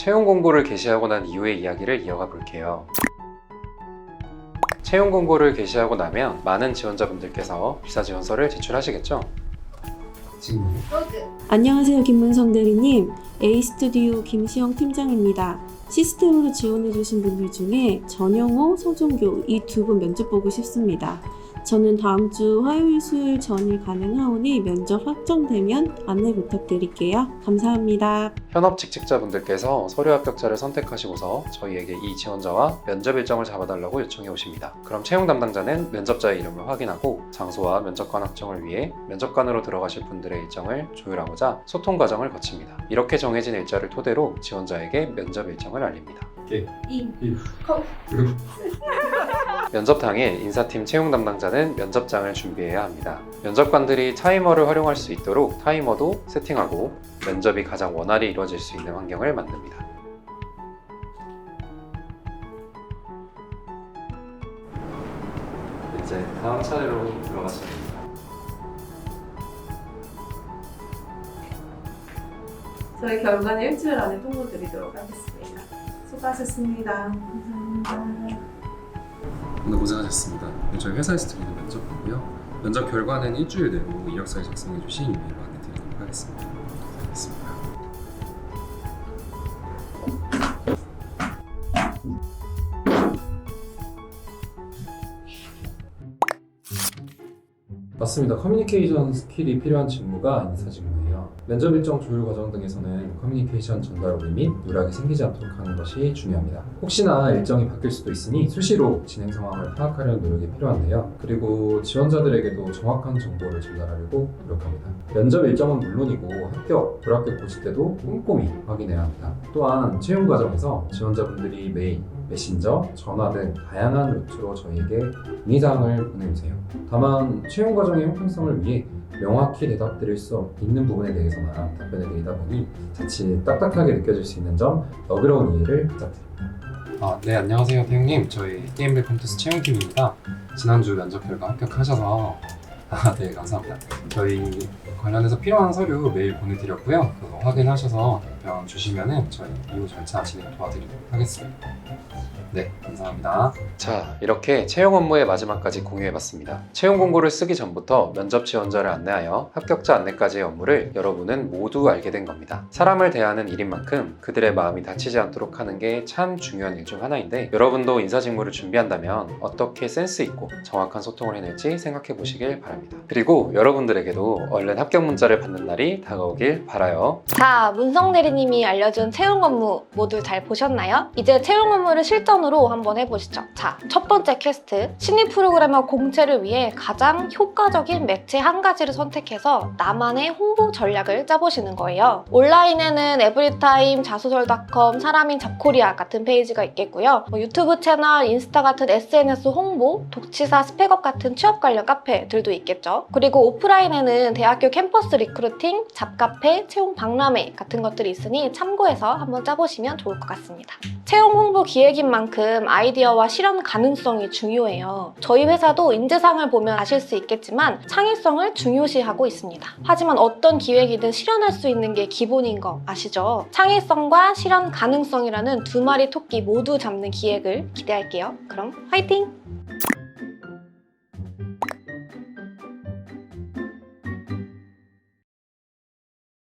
채용 공고를 게시하고 난 이후의 이야기를 이어가 볼게요. 채용 공고를 게시하고 나면 많은 지원자분들께서 비사 지원서를 제출하시겠죠? 안녕하세요, 김문성 대리님. A스튜디오 김시영 팀장입니다. 시스템으로 지원해주신 분들 중에 전영호, 서종교 이 두 분 면접 보고 싶습니다. 저는 다음 주 화요일, 수요일 전일 가능하오니 면접 확정되면 안내 부탁드릴게요. 감사합니다. 현업 직직자분들께서 서류 합격자를 선택하시고서 저희에게 이 지원자와 면접 일정을 잡아달라고 요청해 오십니다. 그럼 채용 담당자는 면접자의 이름을 확인하고 장소와 면접관 확정을 위해 면접관으로 들어가실 분들의 일정을 조율하고자 소통 과정을 거칩니다. 이렇게 정해진 일자를 토대로 지원자에게 면접 일정을 알립니다. 면접 당일 인사팀 채용 담당자는 면접장을 준비해야 합니다. 면접관들이 타이머를 활용할 수 있도록 타이머도 세팅하고 면접이 가장 원활히 이루어질 수 있는 환경을 만듭니다. 이제 다음 차례로 들어가시면 됩니다. 저희 결과는 일주일 안에 통보드리도록 하겠습니다. 수고하셨습니다. 감사합니다. 오늘 고생하셨습니다. 네, 저희 회사에서 드리는 면접 보고요. 면접 결과는 일주일 내로 이력서에 작성해 주신 이메일로 안내 드리도록 하겠습니다. 알겠습니다. 맞습니다. 커뮤니케이션 스킬이 필요한 직무가 인사 직무예요. 면접 일정 조율 과정 등에서는 커뮤니케이션 전달오류 및 누락이 생기지 않도록 하는 것이 중요합니다. 혹시나 일정이 바뀔 수도 있으니 수시로 진행 상황을 파악하려는 노력이 필요한데요. 그리고 지원자들에게도 정확한 정보를 전달하려고 노력합니다. 면접 일정은 물론이고 합격, 불합격 보실 때도 꼼꼼히 확인해야 합니다. 또한 채용 과정에서 지원자분들이 메일, 메신저, 전화 등 다양한 루트로 저희에게 문의사항을 보내주세요. 다만 채용 과정의 형평성을 위해 명확히 대답드릴 수 있는 부분에 대해서만 답변해 드리다 보니 자칫 딱딱하게 느껴질 수 있는 점 너그러운 이해를 부탁드립니다. 아, 네 안녕하세요 태용님 저희 게임빌 컴퓨터스 채용팀입니다. 지난주 면접 결과 합격하셔서 아, 네 감사합니다. 저희 관련해서 필요한 서류 메일 보내드렸고요. 그거 확인하셔서 답변 주시면은 저희 이후 절차 진행 도와드리도록 하겠습니다. 네, 감사합니다. 자, 이렇게 채용 업무의 마지막까지 공유해봤습니다. 채용 공고를 쓰기 전부터 면접 지원자를 안내하여 합격자 안내까지의 업무를 여러분은 모두 알게 된 겁니다. 사람을 대하는 일인 만큼 그들의 마음이 다치지 않도록 하는 게 참 중요한 일 중 하나인데 여러분도 인사 직무를 준비한다면 어떻게 센스 있고 정확한 소통을 해낼지 생각해 보시길 바랍니다. 그리고 여러분들에게도 얼른 합격 문자를 받는 날이 다가오길 바라요. 자, 문성 대리 님이 알려준 채용 업무 모두 잘 보셨나요? 이제 채용 업무를 실전으로 한번 해보시죠. 자, 첫 번째 퀘스트. 신입 프로그래머 공채를 위해 가장 효과적인 매체 한 가지를 선택해서 나만의 홍보 전략을 짜보시는 거예요. 온라인에는 에브리타임, 자소설닷컴, 사람인 잡코리아 같은 페이지가 있겠고요. 뭐 유튜브 채널, 인스타 같은 SNS 홍보, 독치사, 스펙업 같은 취업 관련 카페들도 있겠죠. 그리고 오프라인에는 대학교 캠퍼스 리크루팅, 잡카페, 채용 박람회 같은 것들이 있으니 참고해서 한번 짜보시면 좋을 것 같습니다. 채용 홍보 기획인 만큼 아이디어와 실현 가능성이 중요해요. 저희 회사도 인재상을 보면 아실 수 있겠지만 창의성을 중요시하고 있습니다. 하지만 어떤 기획이든 실현할 수 있는 게 기본인 거 아시죠? 창의성과 실현 가능성이라는 두 마리 토끼 모두 잡는 기획을 기대할게요. 그럼 화이팅!